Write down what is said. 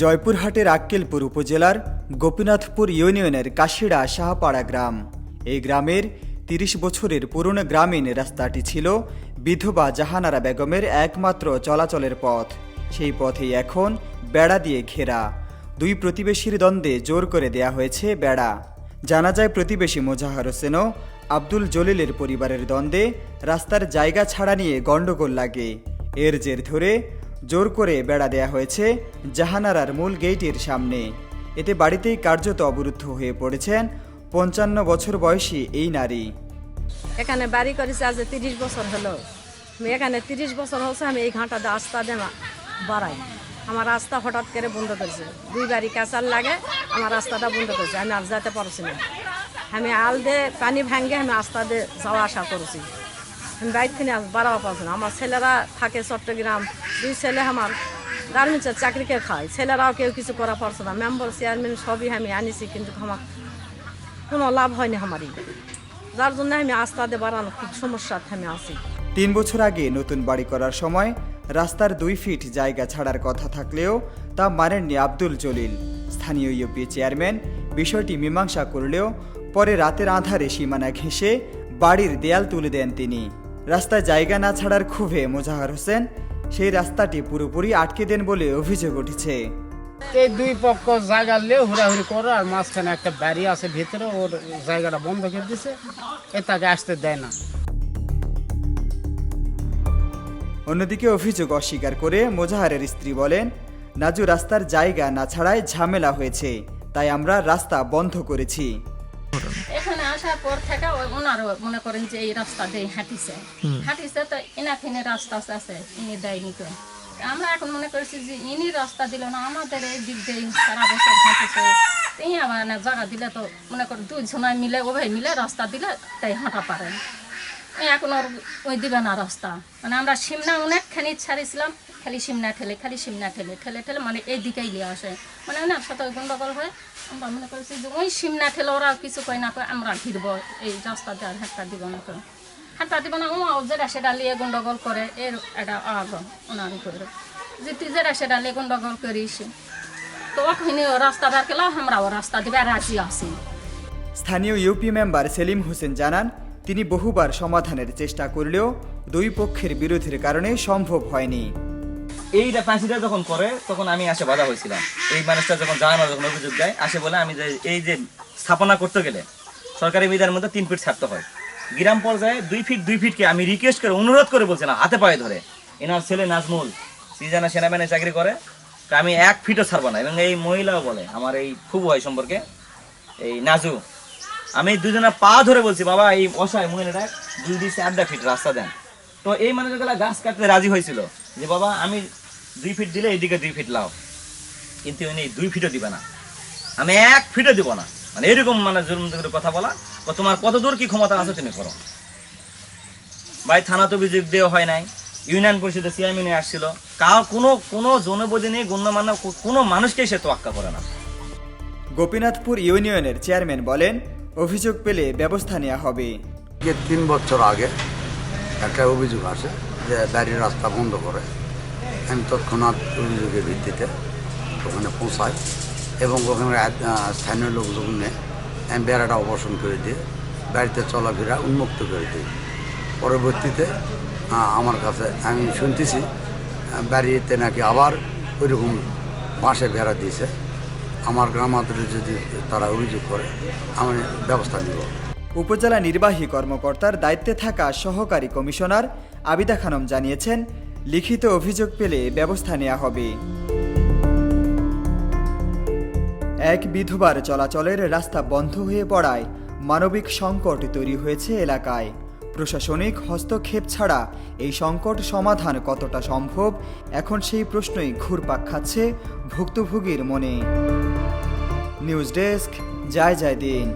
জয়পুরহাটের আক্কেলপুর উপজেলার গোপীনাথপুর ইউনিয়নের কাশিড়া শাহপাড়া গ্রাম। এই গ্রামের তিরিশ বছরের পুরনো গ্রামীণ রাস্তাটি ছিল বিধবা জাহানারা বেগমের একমাত্র চলাচলের পথ। সেই পথেই এখন বেড়া দিয়ে ঘেরা। দুই প্রতিবেশীর দ্বন্দ্বে জোর করে দেয়া হয়েছে বেড়া। জানা যায় প্রতিবেশী মোজাহার হোসেনও আব্দুল জলিলের পরিবারের দ্বন্দ্বে রাস্তার জায়গা ছাড়া নিয়ে গণ্ডগোল লাগে। এর জের ধরে জোর করে বেড়া দেয়া হয়েছে জাহানারার মূল গেইটের সামনে। এতে বাড়িতেই কার্যত অবরুদ্ধ হয়ে পড়েছেন পঞ্চান্ন বছর বয়সী এই নারী। এখানে বাড়ি করেছে আজ তিরিশ বছর হলো। এখানে তিরিশ বছর হচ্ছে আমি এই ঘাটা রাস্তা দিয়ে বাড়াই। আমার রাস্তা হঠাৎ করে বন্ধ করেছে। দুই বাড়ি কাঁচার লাগে, আমার রাস্তাটা বন্ধ করেছে। আমি আর যেতে পারছি না। আমি আল দিয়ে পানি ভাঙ্গে আমি রাস্তা দিয়ে যাওয়া আসা করেছি। আমি বাইর থেকে আজ না আমার ছেলেরা থাকে চট্টগ্রাম, দুই ছেলে আমার। গার্মেন্টসের চাকরিকে খায়? ছেলেরাও কেউ কিছু করা পারছে না। মেম্বার চেয়ারম্যান সবই আমি আনিছি, কিন্তু আমার কোনো লাভ হয়নি আমারই। যার জন্য আমি আস্তাতে বাড়ানো খুব সমস্যার আমি আছি। তিন বছর আগে নতুন বাড়ি করার সময় রাস্তার দুই ফিট জায়গা ছাড়ার কথা থাকলেও তা মানেননি আব্দুল জলিল। স্থানীয় ইউপি চেয়ারম্যান বিষয়টি মীমাংসা করলেও পরে রাতের আধারে সীমানা ঘেঁষে বাড়ির দেয়াল তুলে দেন তিনি। রাস্তায় জায়গা না ছাড়ার ক্ষোভে মোজাহার হোসেন সেই রাস্তাটি পুরোপুরি আটকে দেন বলে অভিযোগ উঠেছে। এই দুই পক্ষ জায়গা নিয়ে হুড়াহুড়ি করে আর মাঝখানে একটা বাড়ি আছে ভিতরে ওর জায়গাটা বন্ধ করে দিছে। এ তাকে আসতে দেয় না। অন্যদিকে অভিযোগ অস্বীকার করে মোজাহারের স্ত্রী বলেন নাজু রাস্তার জায়গা না ছাড়াই ঝামেলা হয়েছে তাই আমরা রাস্তা বন্ধ করেছি। আসার পর থেকে ওই ওনারও মনে করেন যে এই রাস্তা দিয়ে হাঁটিছে হাঁটিছে তো এনাফিনে রাস্তা আছে ইনি দেয়নি তো। আমরা এখন মনে করছি যে ইনি রাস্তা দিল না আমাদের এই দিক দিয়ে সারা বছর হাঁটেছে। এই আবার না জায়গা দিলে তো মনে করেন দুই জনায় মিলে ওভাবে মিলে রাস্তা দিলে তাই হাঁটা পারে এখন ওর ওই দিবে না রাস্তা। মানে আমরা সিমনা অনেকখানি ছাড়িয়েছিলাম খালি সিমনা ঠেলে, খালি সিমনা ঠেলে ঠেলে ঠেলে মানে এই দিকেই নিয়ে আসে। মানে না সাথে গন্ডগোল হয়। আমরা মনে করছি যে ওই সিমনা ঠেলে ওরা কিছু কয় না কয়, আমরা ঘিরবো। এই রাস্তাতে আর হাঁটা দিব না তো। হাঁটা দিব না ও যেটা সেটা নিয়ে গন্ডগোল করে, এর এটা আগ ওনার উপরে। যে তুই যেটা সেটা নিয়ে গন্ডগোল করিস, তো ওখানে রাস্তা বার কেলাম আমরাও রাস্তা দিবে রাজি আছি। স্থানীয় ইউপি মেম্বার সেলিম হোসেন জানান, তিনি বহুবার সমাধানের চেষ্টা করলেও দুই পক্ষের বিরোধের কারণে সম্ভব হয়নি। এইটা ফাঁসিটা যখন করে, তখন আমি আসে বাধা হয়েছিলাম। এই মানুষটা যখন জানা যখন অভিযোগ দেয়, আসে বলে আমি যে এই যে স্থাপনা করতে গেলে সরকারি বিধানের মধ্যে তিন ফিট ছাড়তে হয়। গ্রাম পর্যায়ে দুই ফিট, দুই ফিটকে আমি রিকোয়েস্ট করে, অনুরোধ করে বলছিলাম হাতে পায়ে ধরে। এনার ছেলে নাজমুল সিজানা সেনাবাহিনী চাকরি করে আমি এক ফিটও ছাড়বো না। এবং এই মহিলাও বলে, আমার এই খুব হয় সম্পর্কে, এই নাজু, আমি দুজনে পা ধরে বলছি, বাবা, এই অসহায় মহিলাটা দুই দিচ্ছে আড্ডা ফিট রাস্তা দেন। তো এই মানুষগুলা গাছ কাটতে রাজি হয়েছিল যে, বাবা, আমি দুই ফিট দিলে এইদিকে দুই ফিট লাও। কিন্তু উনি দুই ফিটও দিবে না। আমি এক ফিটও দিব না। মানে এরকম মানে জুলুম করে কথা বলা। ও তোমার কত দূর কি ক্ষমতা আছে তুমি করো। ভাই থানা তো অভিযোগ দেওয়া হয় নাই। ইউনিয়ন পরিষদের চেয়ারম্যানে আসছিল। কার কোনো কোনো জনপ্রতিনিধি গণ্যমান্য কোনো মানুষকেই সে তোয়াক্কা করে না। গোপীনাথপুর ইউনিয়নের চেয়ারম্যান বলেন অভিযোগ পেলে ব্যবস্থা নেওয়া হবে। তিন বছর আগে একটা অভিযোগ আসে যে বাড়ির রাস্তা বন্ধ করে। আমি তৎক্ষণাৎ অভিযোগের ভিত্তিতে ওখানে পৌঁছাই এবং ওখানে স্থানীয় লোকজন আমি বেড়াটা অবসান করে দিয়ে বাড়িতে চলাফেরা উন্মুক্ত করে দিই পরবর্তীতে আমার কাছে আমি শুনতেছি বাড়িতে নাকি আবার ওইরকম বাঁশে বেড়া দিয়েছে। আমার গ্রামান্তরে যদি তারা অভিযোগ করে, আমি ব্যবস্থা নেব। উপজেলা নির্বাহী কর্মকর্তার দায়িত্বে থাকা সহকারী কমিশনার আবিদা খানম জানিয়েছেন লিখিত অভিযোগ পেলে ব্যবস্থা নেওয়া হবে। এক বিধবার চলাচলের রাস্তা বন্ধ হয়ে পড়ায় মানবিক সংকট তৈরি হয়েছে এলাকায়। প্রশাসনিক হস্তক্ষেপ ছাড়া এই সংকট সমাধান কতটা সম্ভব, এখন সেই প্রশ্নই ঘুরপাক খাচ্ছে ভুক্তভোগীর মনে। নিউজ ডেস্ক, জয় জয় দিন।